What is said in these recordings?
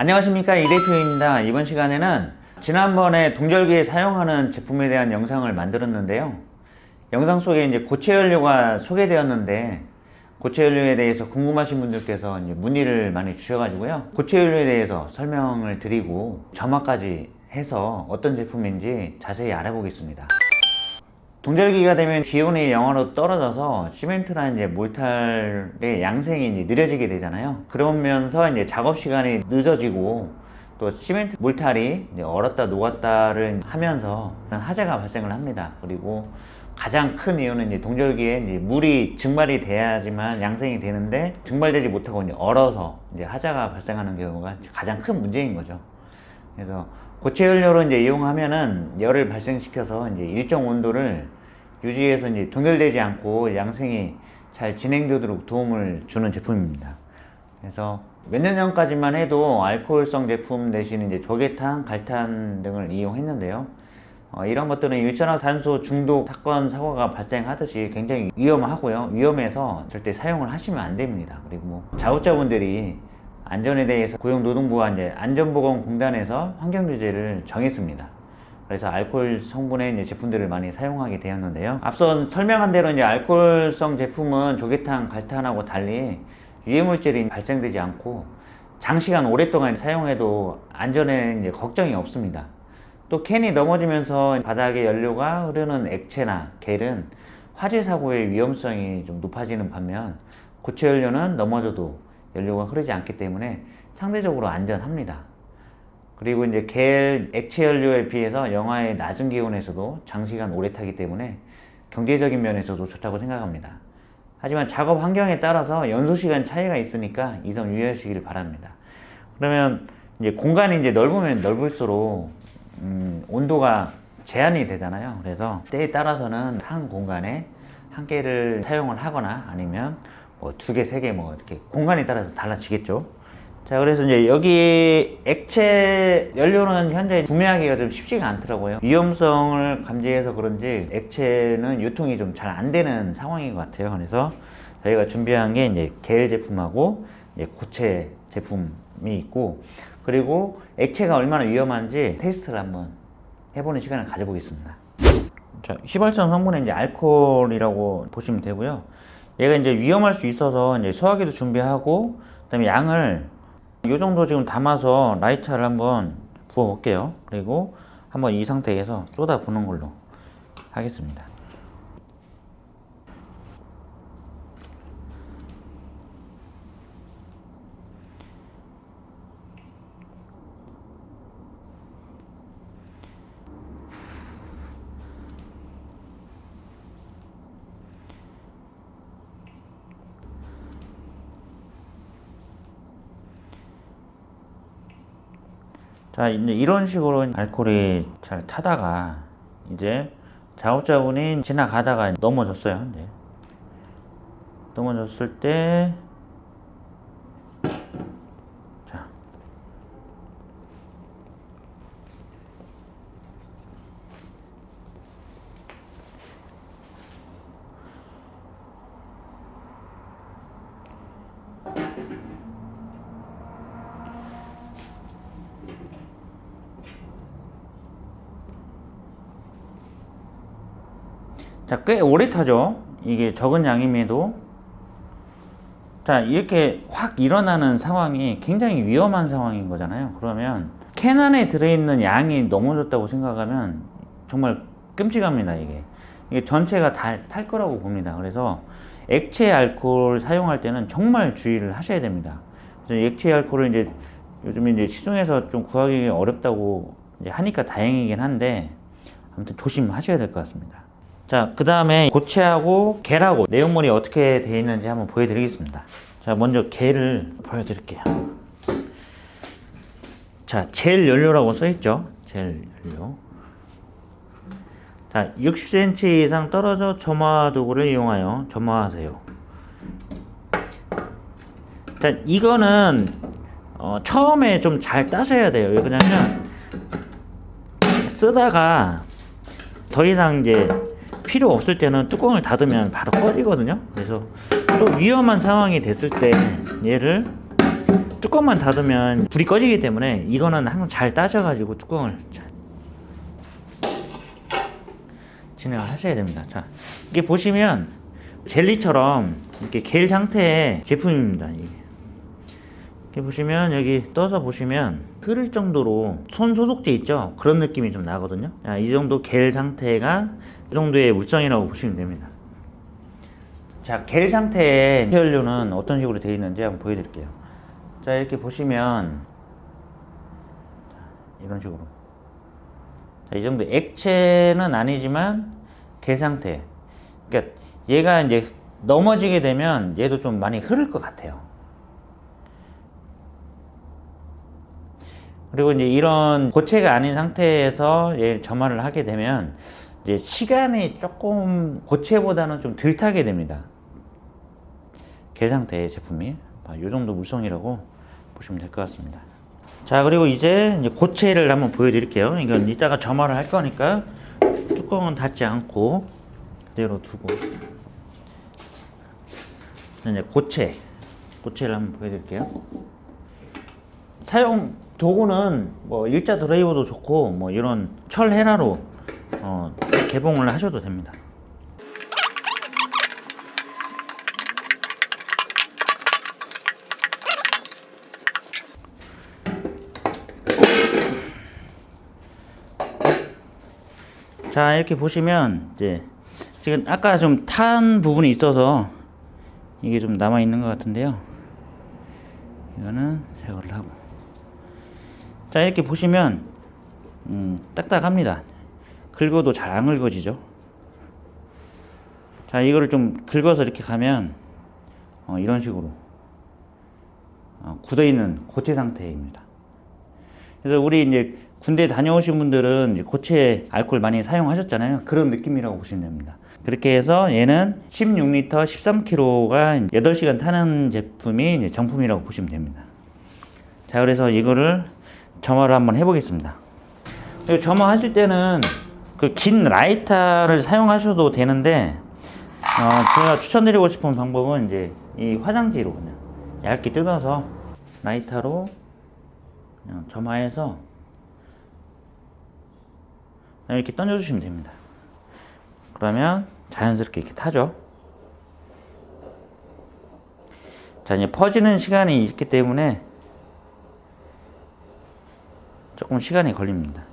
안녕하십니까 이 대표입니다. 이번 시간에는 지난번에 동절기에 사용하는 제품에 대한 영상을 만들었는데요. 영상 속에 이제 고체 연료가 소개되었는데 고체 연료에 대해서 궁금하신 분들께서 이제 문의를 많이 주셔가지고요. 고체 연료에 대해서 설명을 드리고 점화까지 해서 어떤 제품인지 자세히 알아보겠습니다. 동절기가 되면 기온이 영하로 떨어져서 시멘트나 이제 몰탈의 양생이 이제 느려지게 되잖아요. 그러면서 이제 작업 시간이 늦어지고 또 시멘트 몰탈이 얼었다 녹았다를 하면서 하재가 발생을 합니다. 그리고 가장 큰 이유는 이제 동절기에 이제 물이 증발이 돼야지만 양생이 되는데 증발되지 못하고 이제 얼어서 이제 하자가 발생하는 경우가 가장 큰 문제인 거죠. 그래서 고체 연료로 이제 이용하면은 열을 발생시켜서 이제 일정 온도를 유지해서 이제 동결되지 않고 양생이 잘 진행되도록 도움을 주는 제품입니다. 그래서 몇 년 전까지만 해도 알코올성 제품 대신 이제 조개탄, 갈탄 등을 이용했는데요. 어, 이런 것들은 일산화탄소 중독 사건 사고가 발생하듯이 굉장히 위험하고요. 위험해서 절대 사용을 하시면 안 됩니다. 그리고 뭐 자업자분들이 안전에 대해서 고용노동부와 이제 안전보건공단에서 환경 규제를 정했습니다. 그래서 알코올 성분의 이제 제품들을 많이 사용하게 되었는데요. 앞서 설명한 대로 이제 알코올성 제품은 조개탄, 갈탄하고 달리 유해물질이 발생되지 않고 장시간 오랫동안 사용해도 안전에 이제 걱정이 없습니다. 또 캔이 넘어지면서 바닥에 연료가 흐르는 액체나 겔은 화재 사고의 위험성이 좀 높아지는 반면 고체 연료는 넘어져도 연료가 흐르지 않기 때문에 상대적으로 안전합니다. 그리고 이제 겔 액체 연료에 비해서 영하의 낮은 기온에서도 장시간 오래 타기 때문에 경제적인 면에서도 좋다고 생각합니다. 하지만 작업 환경에 따라서 연소 시간 차이가 있으니까 이 점 유의하시길 바랍니다. 그러면 이제 공간이 이제 넓으면 넓을수록 음, 온도가 제한이 되잖아요. 그래서 때에 따라서는 한 공간에 한 개를 사용을 하거나 아니면 뭐 두 개, 세 개 뭐 이렇게 공간에 따라서 달라지겠죠. 자, 그래서 이제 여기 액체 연료는 현재 구매하기가 좀 쉽지가 않더라고요. 위험성을 감지해서 그런지 액체는 유통이 좀 잘 안 되는 상황인 것 같아요. 그래서 저희가 준비한 게 이제 겔 제품하고 이제 고체 제품이 있고 그리고 액체가 얼마나 위험한지 테스트를 한번 해보는 시간을 가져보겠습니다. 자, 휘발성 성분은 이제 알코올이라고 보시면 되고요. 얘가 이제 위험할 수 있어서 이제 소화기도 준비하고 그다음에 양을 이 정도 지금 담아서 라이터를 한번 부어 볼게요. 그리고 한번 이 상태에서 쏟아 부는 걸로 하겠습니다. 자, 이제 이런 식으로 알코올이 잘 타다가 이제 작업자분이 지나가다가 넘어졌어요. 이제 넘어졌을 때 자, 꽤 오래 타죠. 이게 적은 양임에도. 자, 이렇게 확 일어나는 상황이 굉장히 위험한 상황인 거잖아요. 그러면 캔 안에 들어있는 양이 넘어졌다고 생각하면 정말 끔찍합니다, 이게. 이게 전체가 다 탈 거라고 봅니다. 그래서 액체 알코올 사용할 때는 정말 주의를 하셔야 됩니다. 그래서 액체 알코올을 이제 요즘 이제 시중에서 좀 구하기 어렵다고 하니까 다행이긴 한데 아무튼 조심하셔야 될 것 같습니다. 자, 그 다음에 고체하고 겔하고 내용물이 어떻게 되어 있는지 한번 보여드리겠습니다. 자, 먼저 겔을 보여드릴게요. 자, 젤 연료라고 써있죠? 젤 연료. 자, 60cm 이상 떨어져 점화 도구를 이용하여 점화하세요. 자, 이거는 어, 처음에 좀 잘 따셔야 돼요. 왜 그러냐면 쓰다가 더 이상 이제 필요 없을 때는 뚜껑을 닫으면 바로 꺼지거든요. 그래서 또 위험한 상황이 됐을 때 얘를 뚜껑만 닫으면 불이 꺼지기 때문에 이거는 항상 잘 따져가지고 뚜껑을 잘 진행을 하셔야 됩니다. 자, 이게 보시면 젤리처럼 이렇게 겔 상태의 제품입니다. 이게. 보시면 여기 떠서 보시면 흐를 정도로 손 소독제 있죠? 그런 느낌이 좀 나거든요. 자, 이 정도 겔 상태가 이 정도의 물성이라고 보시면 됩니다. 자, 겔 상태의 연료는 어떤 식으로 되어 있는지 한번 보여드릴게요. 자, 이렇게 보시면 자, 이런 식으로 자, 이 정도 액체는 아니지만 겔 상태. 그러니까 얘가 이제 넘어지게 되면 얘도 좀 많이 흐를 것 같아요. 그리고 이제 이런 고체가 아닌 상태에서 얘 점화를 하게 되면 이제 시간이 조금 고체보다는 좀 덜 타게 됩니다. 겔 상태의 제품이 아, 이 정도 물성이라고 보시면 될 것 같습니다. 자 그리고 이제 고체를 한번 보여드릴게요. 이건 이따가 점화를 할 거니까 뚜껑은 닫지 않고 그대로 두고 이제 고체 고체를 한번 보여드릴게요. 사용 도구는 뭐 일자 드라이버도 좋고 뭐 이런 철 헤라로 어, 개봉을 하셔도 됩니다. 자 이렇게 보시면 이제 지금 아까 좀 탄 부분이 있어서 이게 좀 남아 있는 것 같은데요. 이거는 제거를 하고 자 이렇게 보시면 음, 딱딱합니다. 긁어도 잘 안 긁어지죠. 자 이거를 좀 긁어서 이렇게 가면 어, 이런 식으로 어, 굳어 있는 고체 상태입니다. 그래서 우리 이제 군대 다녀오신 분들은 고체 알코올 많이 사용하셨잖아요. 그런 느낌이라고 보시면 됩니다. 그렇게 해서 얘는 16리터 13kg가 8시간 타는 제품이 정품이라고 보시면 됩니다. 자, 그래서 이거를 점화를 한번 해보겠습니다. 그리고 점화 하실 때는 그 긴 라이터를 사용하셔도 되는데, 어, 제가 추천드리고 싶은 방법은 이제 이 화장지로 그냥 얇게 뜯어서 라이터로 그냥 점화해서 이렇게 던져주시면 됩니다. 그러면 자연스럽게 이렇게 타죠. 자, 이제 퍼지는 시간이 있기 때문에 조금 시간이 걸립니다.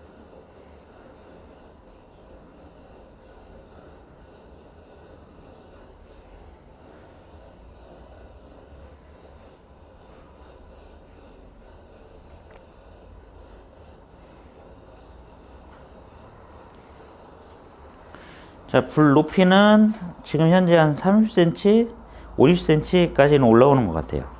자, 불 높이는 지금 현재 한 30cm, 50cm까지는 올라오는 것 같아요.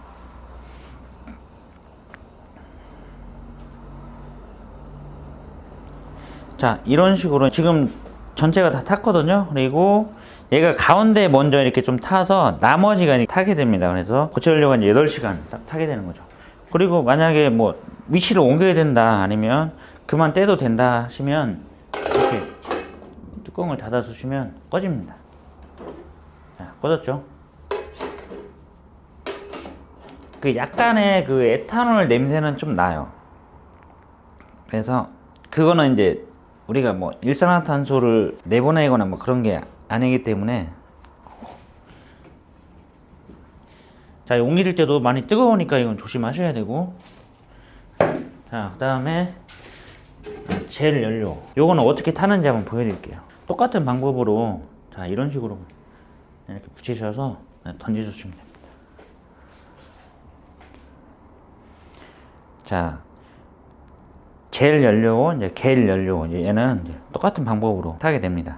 자, 이런 식으로 지금 전체가 다 탔거든요. 그리고 얘가 가운데 먼저 이렇게 좀 타서 나머지가 타게 됩니다. 그래서 고체 연료가 이제 8시간 딱 타게 되는 거죠. 그리고 만약에 뭐 위치를 옮겨야 된다 아니면 그만 떼도 된다 하시면 이렇게 뚜껑을 닫아 주시면 꺼집니다. 자, 꺼졌죠? 그 약간의 그 에탄올 냄새는 좀 나요. 그래서 그거는 이제 우리가 뭐 일산화탄소를 내보내거나 뭐 그런 게 아니기 때문에. 자 옮길 때도 많이 뜨거우니까 이건 조심하셔야 되고. 자 그 다음에 젤 연료. 요거는 어떻게 타는지 한번 보여드릴게요. 똑같은 방법으로 자 이런 식으로 이렇게 붙이셔서 던져주시면 됩니다. 자 젤 연료, 이제 겔 연료, 이제 얘는 이제 똑같은 방법으로 타게 됩니다.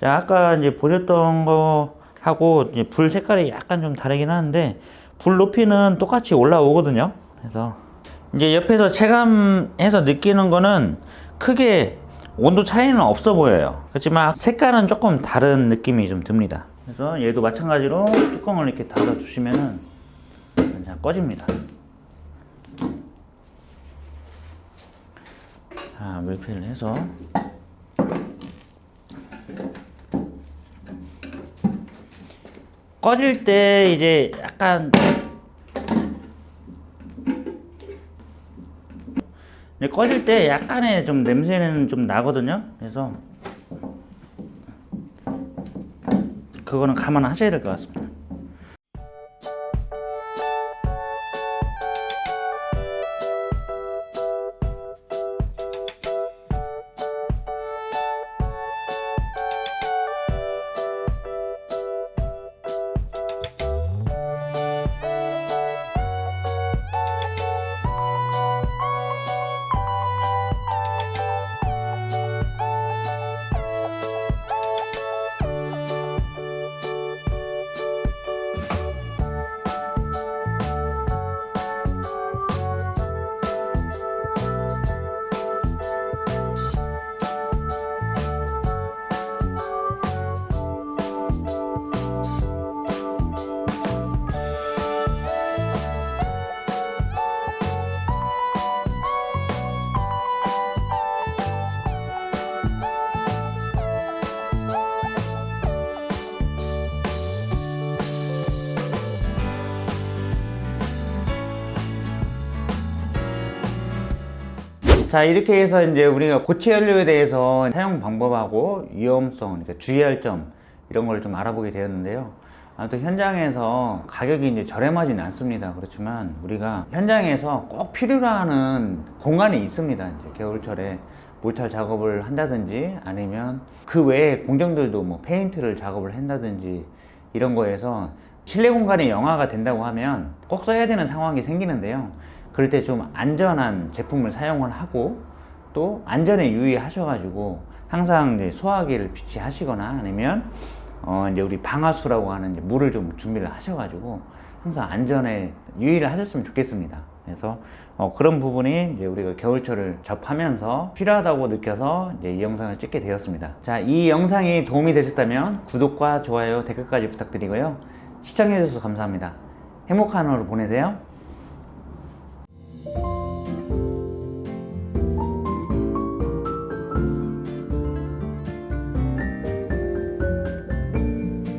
자, 아까 이제 보셨던 거 하고 이제 불 색깔이 약간 좀 다르긴 하는데 불 높이는 똑같이 올라오거든요. 그래서 이제 옆에서 체감해서 느끼는 거는 크게 온도 차이는 없어 보여요. 그렇지만 색깔은 조금 다른 느낌이 좀 듭니다. 그래서 얘도 마찬가지로 뚜껑을 이렇게 닫아 주시면은 그냥 꺼집니다. 다 밀폐를 해서 꺼질 때 이제 약간 꺼질 때 약간의 좀 냄새는 좀 나거든요. 그래서 그거는 감안하셔야 될 것 같습니다. 자 이렇게 해서 이제 우리가 고체 연료에 대해서 사용 방법하고 위험성, 그러니까 주의할 점 이런 걸 좀 알아보게 되었는데요. 아무튼 현장에서 가격이 이제 저렴하지는 않습니다. 그렇지만 우리가 현장에서 꼭 필요로 하는 공간이 있습니다. 이제 겨울철에 몰탈 작업을 한다든지 아니면 그 외에 공정들도 뭐 페인트를 작업을 한다든지 이런 거에서 실내 공간이 영하가 된다고 하면 꼭 써야 되는 상황이 생기는데요. 그럴 때 좀 안전한 제품을 사용을 하고 또 안전에 유의하셔가지고 항상 이제 소화기를 비치하시거나 아니면 어 이제 우리 방화수라고 하는 이제 물을 좀 준비를 하셔가지고 항상 안전에 유의를 하셨으면 좋겠습니다. 그래서 어 그런 부분이 이제 우리가 겨울철을 접하면서 필요하다고 느껴서 이제 이 영상을 찍게 되었습니다. 자, 이 영상이 도움이 되셨다면 구독과 좋아요, 댓글까지 부탁드리고요. 시청해주셔서 감사합니다. 행복한 하루 보내세요.